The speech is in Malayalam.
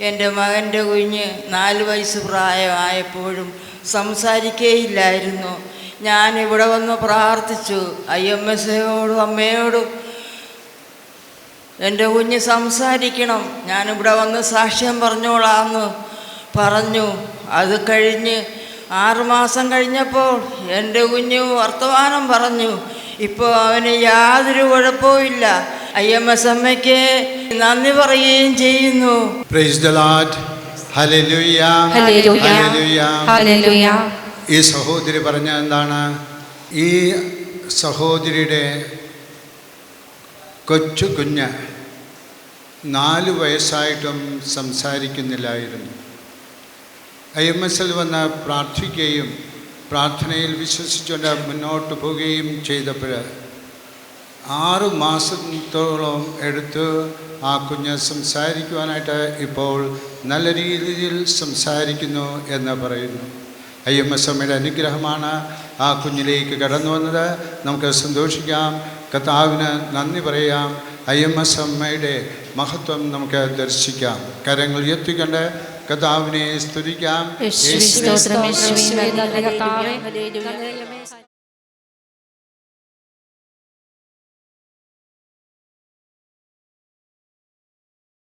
എന്റെ മകന്റെ കുഞ്ഞ് നാല് വയസ്സ് പ്രായമായപ്പോഴും സംസാരിക്കേയില്ലായിരുന്നു. ഞാൻ ഇവിടെ വന്ന് പ്രാർത്ഥിച്ചു. ഐ എം എസ് എയോടും അമ്മയോടും എന്റെ കുഞ്ഞ് സംസാരിക്കണം. ഞാനിവിടെ വന്ന് സാക്ഷ്യം പറഞ്ഞോളാന്ന് പറഞ്ഞു. അത് കഴിഞ്ഞ് ആറുമാസം കഴിഞ്ഞപ്പോൾ എന്റെ കുഞ്ഞ് വർത്തമാനം പറഞ്ഞു. ഇപ്പോൾ അവന് യാതൊരു കുഴപ്പവും ഐ എം എസ് അമ്മയ്ക്ക് നന്ദി പറയുകയും ചെയ്യുന്നു. ഈ സഹോദരി പറഞ്ഞ എന്താണ്? ഈ സഹോദരിയുടെ കൊച്ചു കുഞ്ഞ് നാല് വയസ്സായിട്ടും സംസാരിക്കുന്നില്ലായിരുന്നു. ഐ എം എസ് എൽ വന്ന് പ്രാർത്ഥിക്കുകയും പ്രാർത്ഥനയിൽ വിശ്വസിച്ചുകൊണ്ട് മുന്നോട്ട് പോവുകയും ചെയ്തപ്പോൾ ആറ് മാസത്തോളം എടുത്ത് ആ കുഞ്ഞ് സംസാരിക്കുവാനായിട്ട് ഇപ്പോൾ നല്ല രീതിയിൽ സംസാരിക്കുന്നു എന്ന് പറയുന്നു. ഐ എം എസ് എമ്മയുടെ അനുഗ്രഹമാണ് ആ കുഞ്ഞിലേക്ക് കടന്നു വന്നത്. നമുക്ക് സന്തോഷിക്കാം. കർത്താവിന് നന്ദി പറയാം. ഐ എം എസ് എമ്മയുടെ മഹത്വം നമുക്ക് ദർശിക്കാം. കരങ്ങൾ എത്തിക്കണ്ട് കർത്താവിനെ സ്തുതിക്കാം.